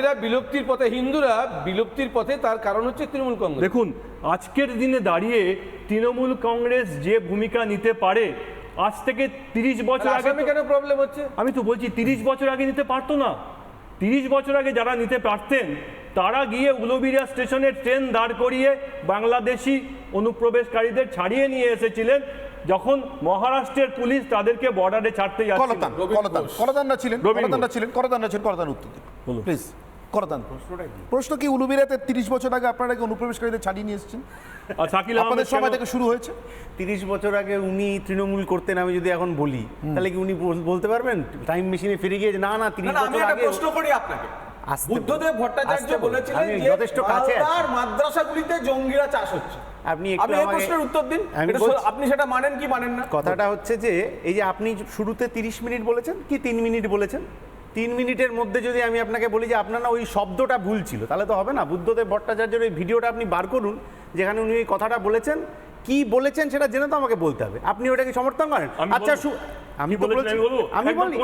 এরা বিলুপ্তির পথে হিন্দুরা বিলুপ্তির পথে তার কারণ হচ্ছে তৃণমূল কংগ্রেস। দেখুন আজকের দিনে দাঁড়িয়ে তৃণমূল কংগ্রেস যে ভূমিকা নিতে পারে আজ থেকে তিরিশ বছর আগে কেন প্রবলেম হচ্ছে? আমি তো বলছি তিরিশ বছর আগে নিতে পারতো না। তিরিশ বছর আগে যারা নিতে পারতেন তারা গিয়ে উলুবিরিয়া স্টেশনে ট্রেন দাঁড় করিয়ে বাংলাদেশি অনুপ্রবেশকারীদের ছাড়িয়ে নিয়ে এসেছিলেন যখন মহারাষ্ট্রের পুলিশ তাদেরকে বর্ডারে ছাড়তে যাচ্ছিল। কলতান কলতান কলতানরা ছিলেন ঘোষ। ছিলেন কলতানরা ছিলেন কলতান উত্তর। প্লিজ প্রশ্ন কি উলুবিরাতে তিরিশ বছর আগে আপনারা কি অনুপ্রবেশকারীদের ছাড়িয়ে নিয়ে এসেছেন? শাকিল আপনাদের আহমেদ সময় থেকে শুরু হয়েছে। তিরিশ বছর আগে উনি তৃণমূল করতেন আমি যদি এখন বলি তাহলে কি উনি বলতে পারবেন? টাইম মেশিনে ফিরে গিয়ে না না তিরিশ বছর আগে প্রশ্ন করি আপনাকে। বুদ্ধদেব বলুন। ভট্টাচার্য বলেছিলেন যে যথেষ্ট কাছে। মালদার মাদ্রাসাগুলিতে জঙ্গিরা চাষ হচ্ছে। আপনি একটু এই প্রশ্নের উত্তর দিন। আপনি সেটা মানেন কি মানেন না? কথাটা হচ্ছে যে এই যে আপনি শুরুতে তিরিশ মিনিট বলেছেন কি তিন মিনিট বলেছেন? তিন মিনিটের মধ্যে যদি আমি আপনাকে বলি যে আপনার না ওই শব্দটা ভুল ছিল তাহলে তো হবে না। বুদ্ধদেব ভট্টাচার্যের ওই ভিডিওটা আপনি বার করুন যেখানে উনি এই কথাটা বলেছেন। কি বলেছেন সেটা জেনে তো আমাকে বলতে হবে। আপনি ওটাকে সমর্থন করেন? আচ্ছা বলব। আমি আমি বলি।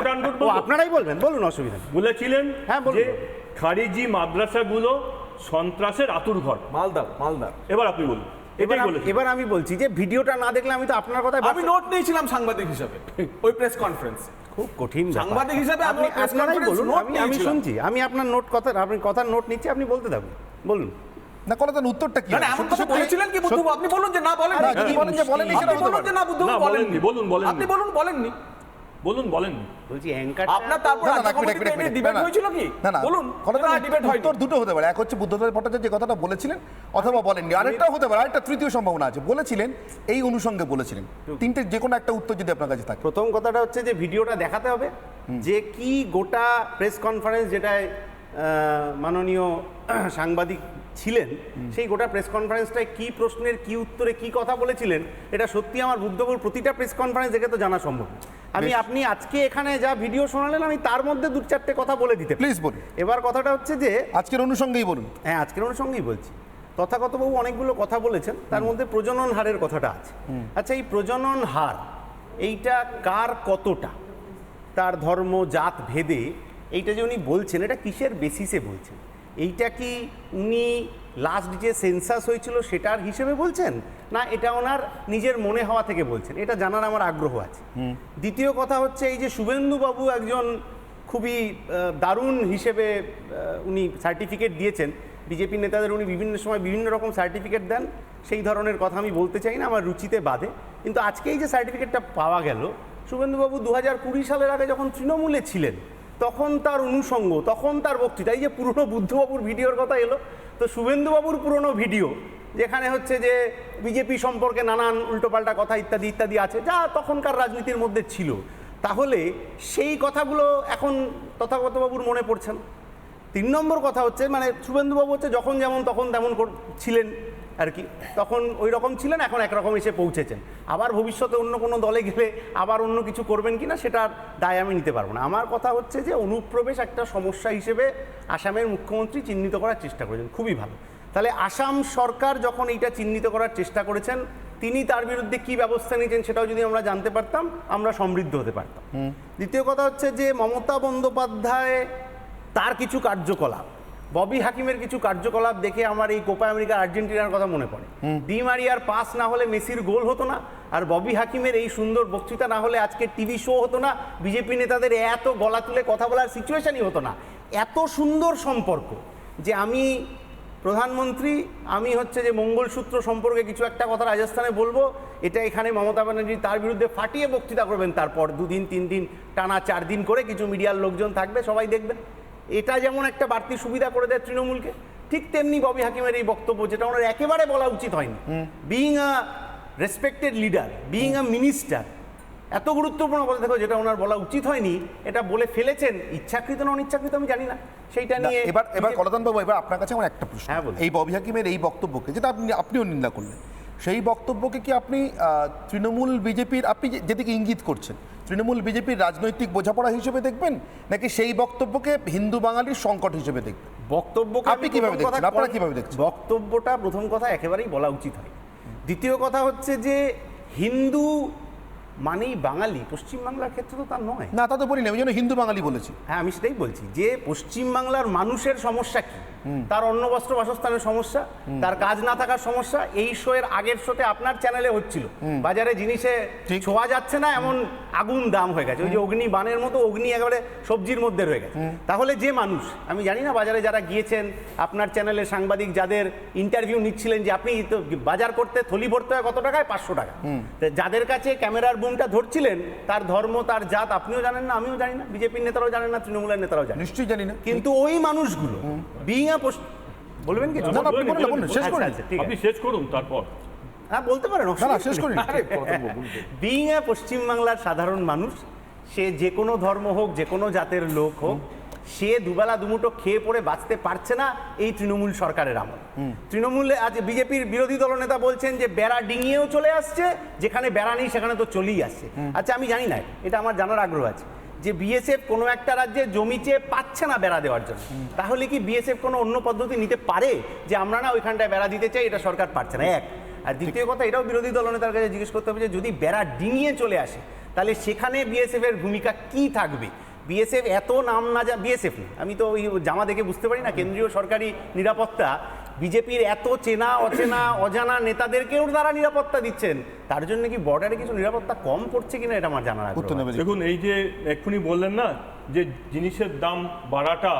আপনারাই বলবেন বলুন অসুবিধা বলেছিলেন হ্যাঁ, বলুন। যে খারিজি মাদ্রাসাগুলো সন্ত্রাসের আতুর ঘর। মালদা মালদা এবার আপনি বলুন। এবার আমি- এবার আমি বলছি যে ভিডিওটা না দেখলে আমি তো আপনার কথায় আমি নোট নিয়েছিলাম সাংবাদিক হিসাবে ওই প্রেস কনফারেন্স খুব কঠিন সাংবাদিক হিসেবে আপনি আপনারাই বলুন আমি আমি শুনছি আমি আপনার নোট কথা আপনি কথার নোট নিচ্ছি আপনি বলতে থাকুন বলুন। না তার উত্তরটা কি না না এমন কথা বলেছিলেন কি বুদ্ধু? আপনি বলুন যে না বলেন না, যদি বলেন যে বলেননি সেটা বলুন যে না বুদ্ধু না, বলেননি। বলেননি, বলুন, বলেন আপনি বলুন বলেননি। বলুন বলেন। বলছি অ্যাঙ্কার আপনার তারপর ডিবেট। হয়েছিল কি? না না বলুন ডিবেট হয়নি উত্তর দুটো হতে পারে। এক হচ্ছে বুদ্ধদেব ভট্টাচার্য যে কথাটা বলেছিলেন অথবা বলেননি। আরেকটা হতে পারে আরেকটা তৃতীয় সম্ভাবনা আছে। বলেছিলেন এই অনুষঙ্গে বলেছিলেন। তিনটে যে কোনো একটা উত্তর যদি আপনার কাছে থাকে। প্রথম কথাটা হচ্ছে যে ভিডিওটা দেখাতে হবে যে কি গোটা প্রেস কনফারেন্স যেটায় মাননীয় সাংবাদিক ছিলেন সেই গোটা প্রেস কনফারেন্সটায় কি প্রশ্নের কি উত্তরে কি কথা বলেছিলেন এটা সত্যি আমার বুদ্ধপুর প্রতিটা প্রেস কনফারেন্স দেখে তো জানা সম্ভব। আমি আপনি আজকে এখানে যা ভিডিও শোনালেন আমি তার মধ্যে দু চারটে কথা বলে দিতে। প্লিজ বলুন। এবার কথাটা হচ্ছে যে আজকের অনুষঙ্গেই বলুন। হ্যাঁ আজকের অনুষঙ্গেই বলছি। তথাগতবাবু অনেকগুলো কথা বলেছেন তার মধ্যে প্রজনন হারের কথাটা আছে। আচ্ছা এই প্রজনন হার এইটা কার কতটা? তার ধর্ম জাত ভেদে এইটা যে উনি বলছেন এটা কিসের বেসিসে বলছেন? এইটা কি উনি লাস্ট যে সেন্সাস হয়েছিল সেটার হিসেবে বলছেন? না এটা ওনার নিজের মনে হওয়া থেকে বলছেন। এটা জানার আমার আগ্রহ আছে। দ্বিতীয় কথা হচ্ছে এই যে শুভেন্দুবাবু একজন খুবই দারুণ হিসেবে উনি সার্টিফিকেট দিয়েছেন। বিজেপি নেতাদের উনি বিভিন্ন সময় বিভিন্ন রকম সার্টিফিকেট দেন। সেই ধরনের কথা আমি বলতে চাই না আমার রুচিতে বাদে কিন্তু আজকে এই যে সার্টিফিকেটটা পাওয়া গেল শুভেন্দুবাবু দু হাজার কুড়ি সালের আগে যখন তৃণমূলে ছিলেন তখন তার অনুষঙ্গ তখন তার বক্তৃতা এই যে পুরনো বুদ্ধবাবুর ভিডিওর কথা এলো তো শুভেন্দুবাবুর পুরনো ভিডিও যেখানে হচ্ছে যে বিজেপি সম্পর্কে নানান উল্টোপাল্টা কথা ইত্যাদি ইত্যাদি আছে, যা তখনকার রাজনীতির মধ্যে ছিল। তাহলে সেই কথাগুলো এখন তথাগতবাবুর মনে পড়ছে না। তিন নম্বর কথা হচ্ছে মানে শুভেন্দুবাবু হচ্ছে যখন যেমন তখন তেমন ছিলেন আর কি। তখন ওই রকম ছিলেন, এখন একরকম এসে পৌঁছেছেন। আবার ভবিষ্যতে অন্য কোনো দলে গেলে আবার অন্য কিছু করবেন কিনা সেটার দায় আমি নিতে পারব না। আমার কথা হচ্ছে যে অনুপ্রবেশ একটা সমস্যা হিসেবে আসামের মুখ্যমন্ত্রী চিহ্নিত করার চেষ্টা করেছেন। খুবই ভালো। তাহলে আসাম সরকার যখন এইটা চিহ্নিত করার চেষ্টা করেছেন তিনি তার বিরুদ্ধে কি ব্যবস্থা নিয়েছেন সেটাও যদি আমরা জানতে পারতাম আমরা সমৃদ্ধ হতে পারতাম। দ্বিতীয় কথা হচ্ছে যে মমতা বন্দ্যোপাধ্যায় তার কিছু কার্যকলাপ ববি হাকিমের কিছু কার্যকলাপ দেখে আমার এই কোপা আমেরিকা আর্জেন্টিনার কথা মনে পড়ে। ডি মারিয়ার পাস না হলে মেসির গোল হতো না আর ববি হাকিমের এই সুন্দর বক্তৃতা না হলে আজকে টিভি শো হতো না বিজেপি নেতাদের এত গলা তুলে কথা বলার সিচুয়েশনই হতো না। এত সুন্দর সম্পর্ক যে আমি প্রধানমন্ত্রী আমি হচ্ছে যে মঙ্গলসূত্র সম্পর্কে কিছু একটা কথা রাজস্থানে বলব। এটা এখানে মমতা ব্যানার্জি তার বিরুদ্ধে ফাটিয়ে বক্তৃতা করবেন। তারপর দুদিন তিন দিন টানা চার দিন করে কিছু মিডিয়ার লোকজন থাকবে সবাই দেখবেন। এটা যেমন একটা বাড়তি সুবিধা করে দেয় তৃণমূলকে ঠিক তেমনি ববি হাকিমের এই বক্তব্য যেটা ওনার একেবারে বলা উচিত হয়নি। Being a respected leader being a minister এত গুরুত্বপূর্ণ কথা দেখো যেটা ওনার বলা উচিত হয়নি এটা বলে ফেলেছেন ইচ্ছাকৃত না অনিচ্ছাকৃত আমি জানি না সেইটা নিয়ে এবার এবার কলতান বাবু এবার আপনার কাছে আমার একটা প্রশ্ন হ্যাঁ, বলুন। এই ববি হাকিমের এই বক্তব্যকে যেটা আপনি আপনিও নিন্দা করলেন সেই বক্তব্যকে কি আপনি তৃণমূল বিজেপির আপনি যেদিকে ইঙ্গিত করছেন তৃণমূল বিজেপির রাজনৈতিক বোঝাপড়া হিসেবে দেখবেন নাকি সেই বক্তব্যকে হিন্দু বাঙালির সংকট হিসেবে দেখবেন বক্তব্যকে আপনি কীভাবে দেখছেন? আপনারা কীভাবে দেখছেন? বক্তব্যটা প্রথম কথা একেবারেই বলা উচিত হয় দ্বিতীয় কথা হচ্ছে যে হিন্দু মানেই বাঙালি পশ্চিমবাংলার ক্ষেত্রে তো তা নয়। না তা তো বলি না জন্য হিন্দু বাঙালি বলেছি। হ্যাঁ আমি সেটাই বলছি যে পশ্চিমবাংলার মানুষের সমস্যা কি? তার অন্ন বস্ত্র বাসস্থানের সমস্যা তার কাজ না থাকার সমস্যা এই শো এর আগের শোতে আপনার চ্যানেলে হচ্ছিল। বাজারে জিনিসে ছোঁয়া যাচ্ছে না এমন আগুন দাম হয়ে গেছে। ওই যে অগ্নি বানের মতো অগ্নি একেবারে সবজির মধ্যে রয়ে গেছে। তাহলে যে মানুষ আমি জানি না বাজারে যারা গিয়েছেন আপনার চ্যানেলে সাংবাদিক যাদের ইন্টারভিউ নিচ্ছিলেন যে আপনি তো বাজার করতে থলি ভরতে হয় কত টাকায়? পাঁচশো টাকা। যাদের কাছে ক্যামেরার বুমটা ধরছিলেন তার ধর্ম তার জাত আপনিও জানেন না আমিও জানি না বিজেপির নেতারাও জানেন না তৃণমূলের নেতারাও জানেন নিশ্চয়ই জানি না। কিন্তু ওই মানুষগুলো বিং আ বলবেন বলুন শেষ আচ্ছা, করুন। আচ্ছা, ঠিক আপনি শেষ করুন তারপর। হ্যাঁ বলতে পারেন শেষ করুন। আরে বিং এ পশ্চিমবাংলার সাধারণ মানুষ সে যে কোনো ধর্ম হোক যে কোনো জাতের লোক হোক সে দুবেলা দুমুটো খেয়ে পড়ে বাঁচতে পারছে না এই তৃণমূল সরকারের আমল। তৃণমূলে আজ বিজেপির বিরোধী দলনেতা বলছেন যে বেড়া ডিঙিয়েও চলে আসছে যেখানে বেড়া নেই সেখানে তো চলেই আসছে। আচ্ছা আমি জানি না এটা আমার জানার আগ্রহ আছে। যে বিএসএফ কোনো একটা রাজ্যে জমি চেয়ে পাচ্ছে না বেড়া দেওয়ার জন্য। তাহলে কি বিএসএফ কোনো অন্য পদ্ধতি নিতে পারে? যে আমরা না ওইখানটায় বেড়া দিতে চাই এটা সরকার পারছে না। এক। আর দ্বিতীয় কথা এটাও বিরোধী দলনেতার কাছে জিজ্ঞেস করতে হবে যে যদি বেড়া ডিঙিয়ে চলে আসে তাহলে সেখানে বিএসএফ এর ভূমিকা কি থাকবে? বিএসএফ এত নাম না যা বিএসএফ আমি তো ওই জামা দেখে বুঝতে পারি না কেন্দ্রীয় সরকারি নিরাপত্তা। বিজেপির এত চেনা অচেনা অজানা নেতাদেরকেও তারা নিরাপত্তা দিচ্ছেন। তার জন্য কি বর্ডারে কিছু নিরাপত্তা কম পড়ছে কিনা এটা আমার নেবে। দেখুন এই যে এক্ষুনি বললেন না যে জিনিসের দাম বাড়াটা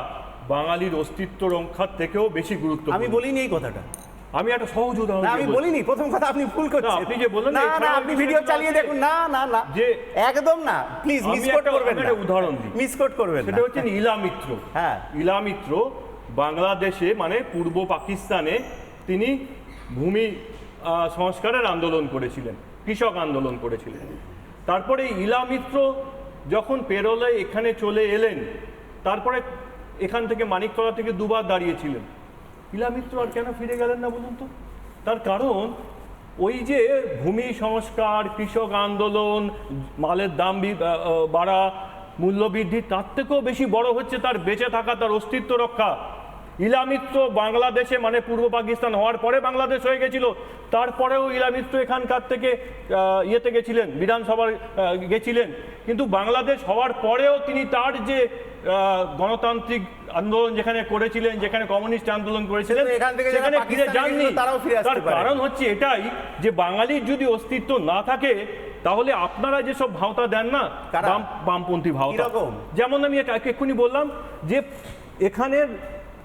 বাঙালির অস্তিত্ব রক্ষার থেকেও বেশি গুরুত্ব আমি বলিনি এই কথাটা। আমি একটা সহজ উদাহরণ আমি বলিনি প্রথম কথা আপনি ভুল করছেন। আপনি যে বললেন না না, আপনি ভিডিও চালিয়ে দেখুন না না না। যে- একদম না প্লিজ মিসকোট একটা- করবেন না। উদাহরণ দিই। মিসকোট করবেন না। সেটা হচ্ছে ইলা মিত্র। হ্যাঁ। ইলা মিত্র বাংলাদেশে মানে পূর্ব পাকিস্তানে তিনি ভূমি সংস্কারের আন্দোলন করেছিলেন কৃষক আন্দোলন করেছিলেন। তারপরে ইলা মিত্র যখন পেরোলে এখানে চলে এলেন তারপরে এখান থেকে মানিকতলা থেকে দুবার দাঁড়িয়েছিলেন। ইলা মিত্র আর কেন ফিরে গেলেন না বলুন তো? তার কারণ, ওই যে ভূমি সংস্কার, কৃষক আন্দোলন, মালের দাম বাড়া মূল্যবৃদ্ধি তার থেকেও বেশি বড় হচ্ছে তার বেঁচে থাকা, তার অস্তিত্ব রক্ষা। ইলামিত্র বাংলাদেশে মানে পূর্ব পাকিস্তান হওয়ার পরে বাংলাদেশ হয়ে গেছিল। তারপরেও ইলামিত্র এখানকার থেকে ইয়েতে গেছিলেন, বিধানসভার গেছিলেন। কিন্তু বাংলাদেশ হওয়ার পরেও তিনি তার যে গণতান্ত্রিক আন্দোলন যেখানে করেছিলেন যেখানে কমিউনিস্ট আন্দোলন করেছিলেন সেখানে ফিরে যাননি তারাও ফিরে আসতে তার। কারণ হচ্ছে এটাই যে বাঙালির যদি অস্তিত্ব না থাকে তাহলে আপনারা যেসব ভাওতা দেন না? বামপন্থী ভাওতা? যেমন আমি এটা এক্ষুনি বললাম যে এখানের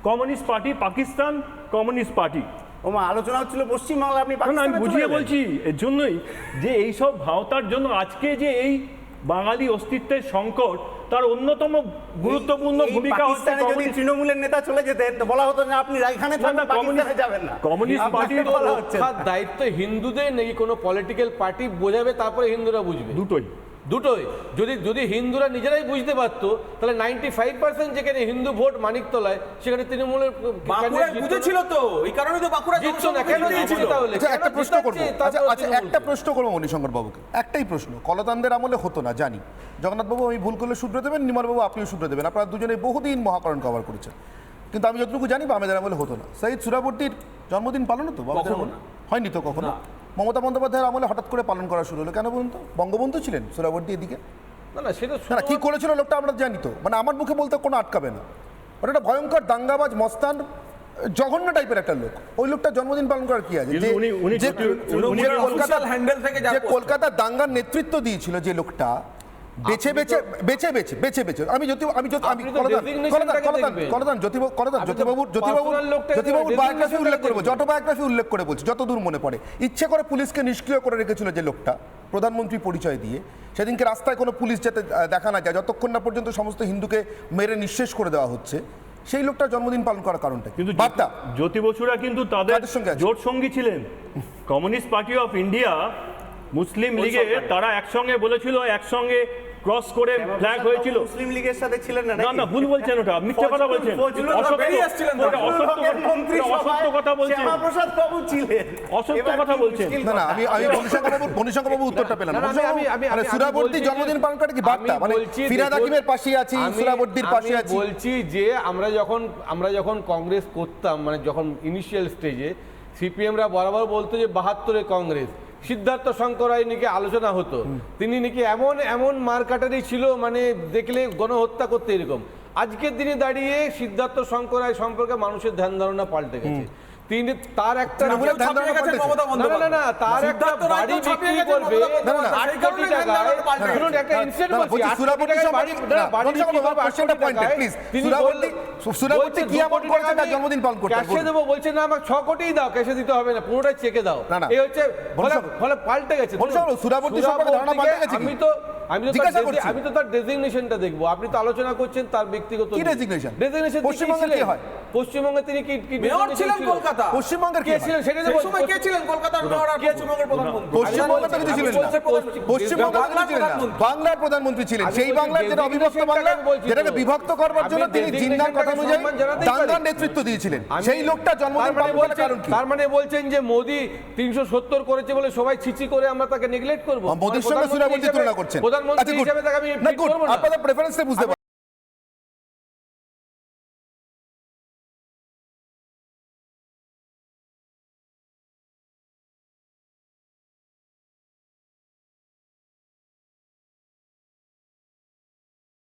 communist party Pakistan communist party ওমা আলোচনা হচ্ছিল পশ্চিমবাংলা আপনি আমি বুঝিয়ে বলছি এর জন্যই যে এই সব ভাওতার জন্য আজকে যে এই বাঙালি অস্তিত্বের সংকট তার অন্যতম গুরুত্বপূর্ণ ভূমিকা হচ্ছে যদি তৃণমূলের নেতা চলে যেতেন তো বলা হতো না আপনি এখানে পাকিস্তানে কমিউনিস্ট- যাবেন না। কমিউনিস্ট পার্টি পার্টির বলা হচ্ছে দায়িত্ব হিন্দুদের নেই কোনো পলিটিক্যাল পার্টি বোঝাবে তারপরে হিন্দুরা বুঝবে? দুটোই। দুটোই। যদি যদি হিন্দুরা নিজেরাই বুঝতে পারতো তাহলে নাইনটি ফাইভ পার্সেন্ট যেখানে হিন্দু ভোট মানিকতলায় সেখানে তৃণমূলের বুঝেছিল তো এই কারণে তো বাঁকুড়া জিতছো না কেন তাহলে? আচ্ছা একটা প্রশ্ন করব। আচ্ছা আচ্ছা? একটা প্রশ্ন করব মণিশঙ্কর বাবুকে। একটাই প্রশ্ন কলতানদের আমলে হতো না জানি। জগন্নাথবাবু আমি ভুল করলে শুধরে দেবেন নির্মলবাবু আপনিও শুধরে দেবেন। আপনারা দুজনে বহুদিন মহাকরণ কভার করেছেন। কিন্তু আমি যতটুকু জানি বা বামেদের আমলে হতো না। সৈয়দ সুরাবর্তীর জন্মদিন পালন কখনো হয়নি তো কখনো? মমতা বন্দ্যোপাধ্যায়ের আমলে হঠাৎ করে পালন করা শুরু হলো। কেন বলুন তো? বঙ্গবন্ধু ছিলেন সুরাবর্তী এদিকে। না না সেটা না কি করেছিল লোকটা আমরা জানি তো। মানে আমার মুখে বলতে কোনো আটকাবে না। ওটা একটা ভয়ঙ্কর দাঙ্গাবাজ মস্তান জঘন্য টাইপের একটা লোক। ওই লোকটা জন্মদিন পালন করার কি আছে? যে- কলকাতা- হ্যান্ডেল থেকে যে কলকাতা কলকাতার দাঙ্গার নেতৃত্ব দিয়েছিল যে লোকটা বেছে বেছে বেছে বেছে বেছে বেছে। আমি জ্যোতি আমি জ্যোতি আমি আপনি তো কলদান designation কলদান টাকে কলদান দেখবেন। কলদান জ্যোতি কলদান আপনি তো জ্যোতিবাবুর জ্যোতিবাবুর জ্যোতিবাবুর বায়োগ্রাফি উল্লেখ করব দেখবেন। অটোবায়োগ্রাফি উল্লেখ করে বলছি যতদূর মনে পড়ে। ইচ্ছে করে পুলিশকে নিষ্ক্রিয় করে রেখেছিল যে লোকটা প্রধানমন্ত্রী পরিচয় দিয়ে। সেদিনকে রাস্তায় কোনো পুলিশ যাতে দেখা না যায় যতক্ষণ না পর্যন্ত সমস্ত হিন্দুকে মেরে নিঃশেষ করে দেওয়া হচ্ছে সেই লোকটার জন্মদিন পালন করার কারণটা কিন্তু বার্তা। জ্যোতি বসুরা কিন্তু তাদের সঙ্গে? জোট সঙ্গী ছিলেন। কমিউনিস্ট পার্টি অফ ইন্ডিয়া মুসলিম লীগে তারা একসঙ্গে বলেছিল একসঙ্গে ক্রস করে ফ্ল্যাগ হয়েছিল। মুসলিম লীগের সাথে ছিলেন না না না ভুল বলছেন ওটা। মিথ্যা কথা বলছেন। অসত্য- কথা- বলছেন। শ্যামাপ্রসাদ বাবু ছিলেন। অসত্য কথা বলছেন। না না আমি আমি বাবু বাবু উত্তরটা পেলাম না, আমি- আমি- মানে যে- জন্মদিন পালন করে কি বার্তা? মানে ফিরাদ হাকিমের পাশে আছি সুরাবর্তীর পাশে আছি। বলছি যে আমরা যখন আমরা যখন কংগ্রেস করতাম মানে যখন ইনিশিয়াল স্টেজে সিপিএমরা বরাবর বলতো যে বাহাত্তরে কংগ্রেস। সিদ্ধার্থ শঙ্করায় নাকি আলোচনা হতো। তিনি নাকি এমন এমন মারকাটারি ছিল মানে দেখলে গণহত্যা করতে এরকম। আজকের দিনে দাঁড়িয়ে সিদ্ধার্থ শঙ্করায় সম্পর্কে মানুষের ধ্যান ধারণা পাল্টে গেছে। তিনি তার একটা না, না, তার একটা বাড়ি বিক্রি করবে শুনুন, একটা না, বলছি, সুরাবর্তী বাড়ি- বাড়ি পয়েন্টে। প্লিজ। তিনি সুরাবর্তী- সুরাবর্তী কি এমন করেছে জন্মদিন পালন করতে ক্যাশে বলুন। দেবো বলছে না আমাকে ছ কোটিই দাও ক্যাশে দিতে হবে না পুরোটাই চেকে দাও। এই হচ্ছে ফলে- পাল্টে গেছে সুরাবর্তী সম্পর্কে ধারণা পাল্টে গেছে আমি তো আমি তো। আমি তো তার ডেজিগনেশনটা দেখব আপনি তো আলোচনা করছেন তার ব্যক্তিগত কি designation? ডেজিগনেশন পশ্চিমবঙ্গে কি হয়? পশ্চিমবঙ্গে তিনি কি মেয়র ছিলেন কলকাতা। পশ্চিমবঙ্গের কে ছিলেন? সেটা তো সময় কে ছিলেন কলকাতার মেয়র আর পশ্চিমবঙ্গের প্রধানমন্ত্রী? ছিলেন বাংলার ছিলেন প্রধানমন্ত্রী। বাংলার প্রধানমন্ত্রী ছিলেন। সেই বাংলার যেটা অবিভক্ত বাংলা। যেটাকে বিভক্ত আপনি জন্য তিনি জিন্নার কথা অনুযায়ী দাঙ্গার নেতৃত্ব দিয়েছিলেন। সেই লোকটা জন্মদিন মানে পালন করার কারণ কি? তার মানে বলছেন যে মোদি তিনশো সত্তর করেছে বলে সবাই ছিচি করে আমরা তাকে নেগলেক্ট করব। মোদির সঙ্গে সুরাবর্তী তুলনা করছেন। প্রধানমন্ত্রী আচ্ছা, হিসেবে তাকে আমি আপনাদের প্রেফারেন্সে বুঝতে